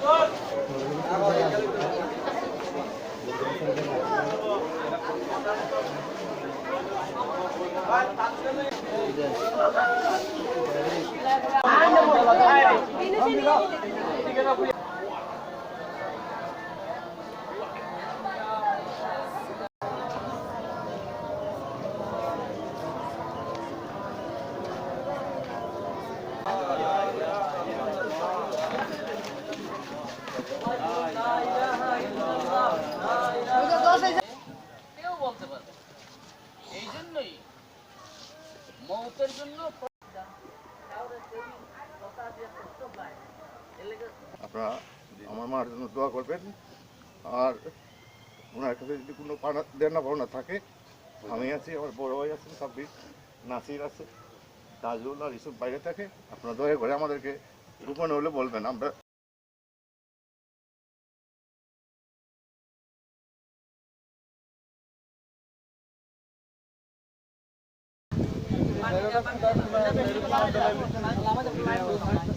কেউ জন্য আপনারা আমার মার জন্য দোয়া করবেন। আর ওনার কাছে যদি কোনো পানা দেনা পাওনা থাকে, আমি আছি, আমার বড় ভাই আছেন, সাব্বির, নাসির আছে তাজুল আর ইসব বাইরে থাকে, আপনারা দয়া করে আমাদেরকে গোপনে হলে বলবেন, আমরা Thank you.